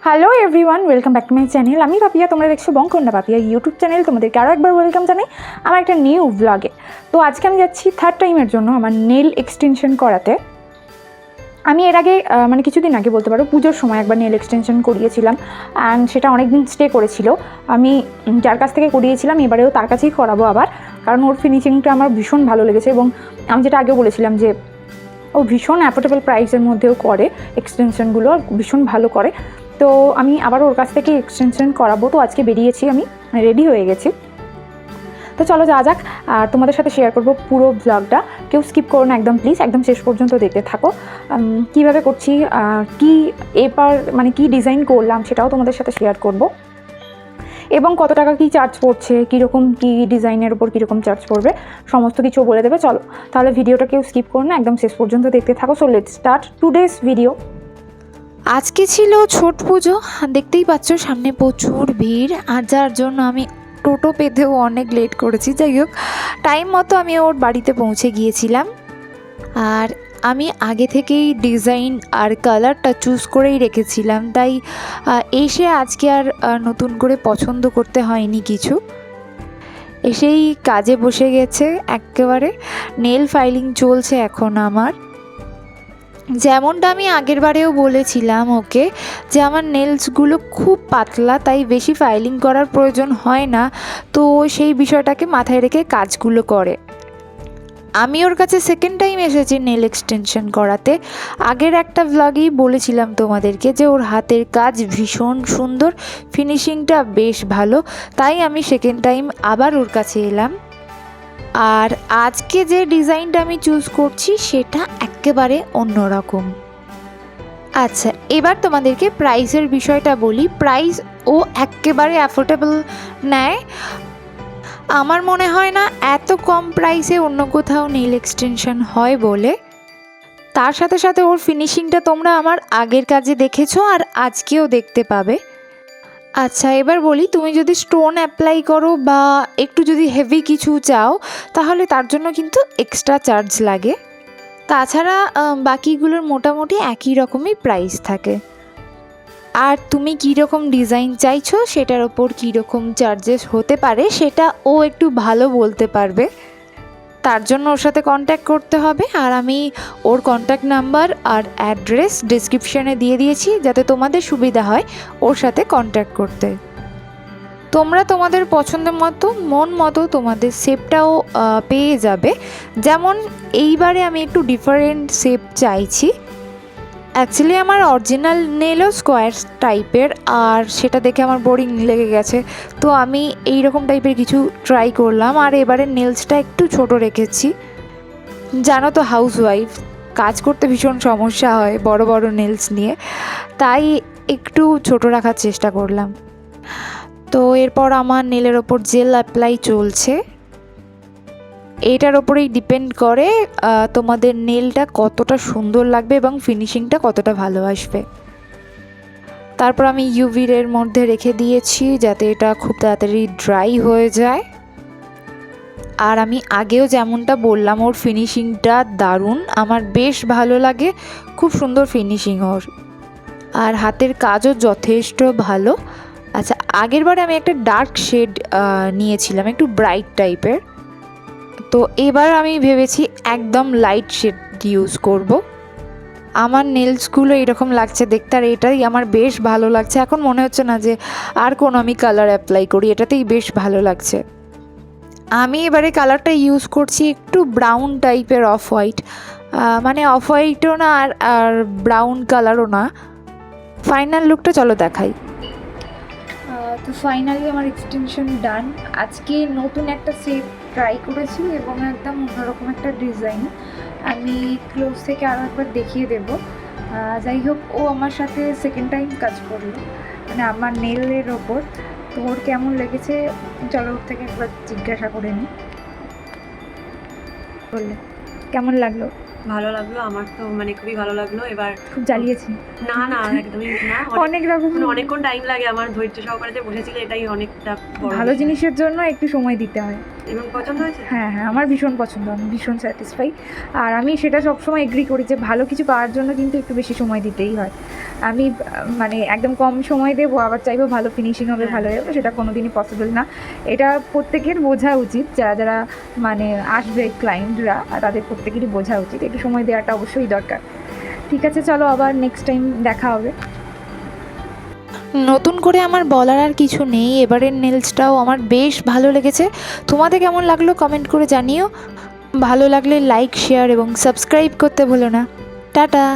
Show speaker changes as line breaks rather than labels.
Hello everyone welcome back to my channel আমি পাপিয়া তোমরা দেখছ বঙ্কন্ডা পাপিয়া ইউটিউব চ্যানেল তোমাদেরকে আরও একবার ওয়েলকাম জানাই আমার একটা নিউ ব্লগে তো আজকে আমি যাচ্ছি থার্ড টাইমের জন্য আমার নেল এক্সটেনশন করাতে। আমি এর আগে মানে কিছুদিন আগে বলতে পারো, পুজোর সময় একবার নেল এক্সটেনশন করিয়েছিলাম। অ্যান্ড সেটা অনেক দিন স্টে করেছিল। আমি যার কাছ থেকে করিয়েছিলাম, এবারেও তার কাছেই করাবো আবার। কারণ ওর ফিনিশিংটা আমার ভীষণ ভালো লেগেছে এবং আমি যেটা আগেও বলেছিলাম যে, ও ভীষণ অ্যাফোর্ডেবল প্রাইসের মধ্যেও করে এক্সটেনশনগুলো আর ভীষণ ভালো করে। তো আমি আবার ওর কাছ থেকে এক্সটেনশন করাবো। তো আজকে বেরিয়েছি আমি রেডি হয়ে গেছি। তো চলো যা যাক, আর তোমাদের সাথে শেয়ার করব পুরো ব্লগটা কেউ স্কিপ করো না, একদম প্লিজ একদম শেষ পর্যন্ত দেখতে থাকো। কীভাবে করছি কি এবার মানে কি ডিজাইন করলাম সেটাও তোমাদের সাথে শেয়ার করব। এবং কত টাকা কি চার্জ পড়ছে, কীরকম কী ডিজাইনের উপর কীরকম চার্জ পড়বে, সমস্ত কিছু বলে দেবে। চলো, তাহলে ভিডিওটা কেউ স্কিপ করো না, একদম শেষ পর্যন্ত দেখতে থাকো। So let start today's video
আজকে ছিল ছট পুজো। দেখতেই পাচ্ছ সামনে প্রচুর ভিড়। আর যার জন্য আমি টোটো পেতেও অনেক লেট করেছি। যাই হোক টাইম মতো আমি ওর বাড়িতে পৌঁছে গিয়েছিলাম। আর আমি আগে থেকেই ডিজাইন আর কালারটা চুজ করেই রেখেছিলাম। তাই এসে আজকে আর নতুন করে পছন্দ করতে হয়নি কিছু। এসেই কাজে বসে গেছে একেবারে। নেল ফাইলিং চলছে এখন আমার। যেমনটা আমি আগের বারেও বলেছিলাম, ওকে, যে আমার নেলসগুলো খুব পাতলা, তাই বেশি ফাইলিং করার প্রয়োজন হয় না। তো সেই বিষয়টাকে মাথায় রেখে কাজগুলো করে। আমি ওর কাছে সেকেন্ড টাইম এসেছি নেল এক্সটেনশন করাতে। আগের একটা ভ্লগেই বলেছিলাম তোমাদেরকে যে ওর হাতের কাজ ভীষণ সুন্দর ফিনিশিংটা বেশ ভালো, তাই আমি সেকেন্ড টাইম আবার ওর কাছে এলাম। আর আজকে যে ডিজাইনটা আমি চুজ করছি সেটা একেবারে অন্যরকম। আচ্ছা এবার তোমাদেরকে প্রাইসের বিষয়টা বলি। প্রাইস ও একেবারে অ্যাফোর্ডেবল নেয়। আমার মনে হয় না এত কম প্রাইসে অন্য কোথাও নেল এক্সটেনশন হয় বলে। তার সাথে সাথে ওর ফিনিশিংটা তোমরা আমার আগের কাজে দেখেছ আর আজকেও দেখতে পাবে। আচ্ছা এবার বলি, তুমি যদি স্টোন অ্যাপ্লাই করো বা একটু যদি হেভি কিছু চাও, তাহলে তার জন্য কিন্তু এক্সট্রা চার্জ লাগে। তাছাড়া বাকিগুলোর মোটামুটি একই রকমই প্রাইস থাকে। আর তুমি কী রকম ডিজাইন চাইছো, সেটার ওপর কী রকম চার্জেস হতে পারে, সেটা ও একটু ভালো বলতে পারবে। তার জন্য ওর সাথে কন্ট্যাক্ট করতে হবে আর আমি ওর কন্ট্যাক্ট নাম্বার আর অ্যাড্রেস ডিসক্রিপশানে দিয়ে দিয়েছি যাতে তোমাদের সুবিধা হয় ওর সাথে কন্ট্যাক্ট করতে। তোমরা তোমাদের পছন্দ মতো, মন মতো তোমাদের শেপটাও পেয়ে যাবে। যেমন এইবারে আমি একটু ডিফারেন্ট শেপ চাইছি। অ্যাকচুয়ালি আমার অরিজিনাল নেলও স্কোয়ার টাইপের আর সেটা দেখে আমার বোরিং লেগে গেছে। তো আমি এই রকম টাইপের কিছু ট্রাই করলাম আর এবারে নেলসটা একটু ছোট রেখেছি। জানো তো হাউস ওয়াইফ কাজ করতে ভীষণ সমস্যা হয় বড় বড় নেলস নিয়ে। তাই একটু ছোট রাখার চেষ্টা করলাম। তো এরপর আমার নেলের ওপর জেল অ্যাপ্লাই চলছে। এইটার ওপরেই ডিপেন্ড করে তোমাদের নেলটা কতটা সুন্দর লাগবে এবং ফিনিশিংটা কতটা ভালো আসবে। তারপর আমি ইউভির মধ্যে রেখে দিয়েছি যাতে এটা খুব তাড়াতাড়ি ড্রাই হয়ে যায়। আর আমি আগেও যেমনটা বললাম, ওর ফিনিশিংটা দারুণ, আমার বেশ ভালো লাগে, খুব সুন্দর ফিনিশিং ওর। আর হাতের কাজও যথেষ্ট ভালো। আচ্ছা আগের বারে আমি একটা ডার্ক শেড নিয়েছিলাম, একটু ব্রাইট টাইপের তো এবার আমি ভেবেছি একদম লাইট শেড ইউজ করব। আমার নেলসগুলো এরকম লাগছে দেখতে, আর এটাই আমার বেশ ভালো লাগছে। এখন মনে হচ্ছে না যে আর কোনো আমি কালার অ্যাপ্লাই করি, এটাতেই বেশ ভালো লাগছে। আমি এবারে কালারটা ইউজ করছি একটু ব্রাউন টাইপের অফ হোয়াইট মানে অফ হোয়াইটও না, আর আর ব্রাউন কালারও না। ফাইনাল লুকটা চলো দেখাই।
তো ফাইনালি আমার এক্সটেনশন ডান আজকে নতুন একটা শেপ ট্রাই করেছি এবং একদম অন্যরকম একটা ডিজাইন আমি ক্লোজ থেকে আরও একবার দেখিয়ে দেব। যাই হোক, ও আমার সাথে সেকেন্ড টাইম কাজ করল। মানে আমার নেলের ওপর। তো ওর কেমন লেগেছে? চলো ওর থেকে একবার জিজ্ঞাসা করে নিই। বললে, কেমন লাগল?
ভালো লাগল আমার তো মানে খুবই ভালো লাগল। এবার
খুব জ্বালিয়েছি।
না না একদমই না।
অনেক রকম
মানে অনেকক্ষণ টাইম লাগে আমার ধৈর্য সহকারে যে বসেছিল এটাই অনেকটা বড়
ভালো জিনিসের জন্য একটু সময় দিতে হয়।
এবং পছন্দ হয়েছে?
হ্যাঁ হ্যাঁ আমার ভীষণ পছন্দ আমি ভীষণ স্যাটিসফাই আর আমি সেটা সবসময় এগ্রি করি যে ভালো কিছু পাওয়ার জন্য কিন্তু একটু বেশি সময় দিতেই হয়। আমি মানে একদম কম সময় দেবো, আবার চাইব ভালো ফিনিশিং হবে, ভালো হবে, সেটা কোনো দিনই পসিবল না। এটা প্রত্যেকের বোঝা উচিত, যারা যারা মানে আসবে ক্লায়েন্টরা তাদের প্রত্যেকেরই বোঝা উচিত, একটু সময় দেওয়াটা অবশ্যই দরকার। ঠিক আছে, চলো আবার নেক্সট টাইম দেখা হবে।
নতুন করে আমার বলার আর কিছু নেই, এবারের নেলসটাও আমার বেশ ভালো লেগেছে। তোমাদের কেমন লাগল কমেন্ট করে জানিও। ভালো লাগলে লাইক শেয়ার এবং সাবস্ক্রাইব করতে ভুলো না। টাটা!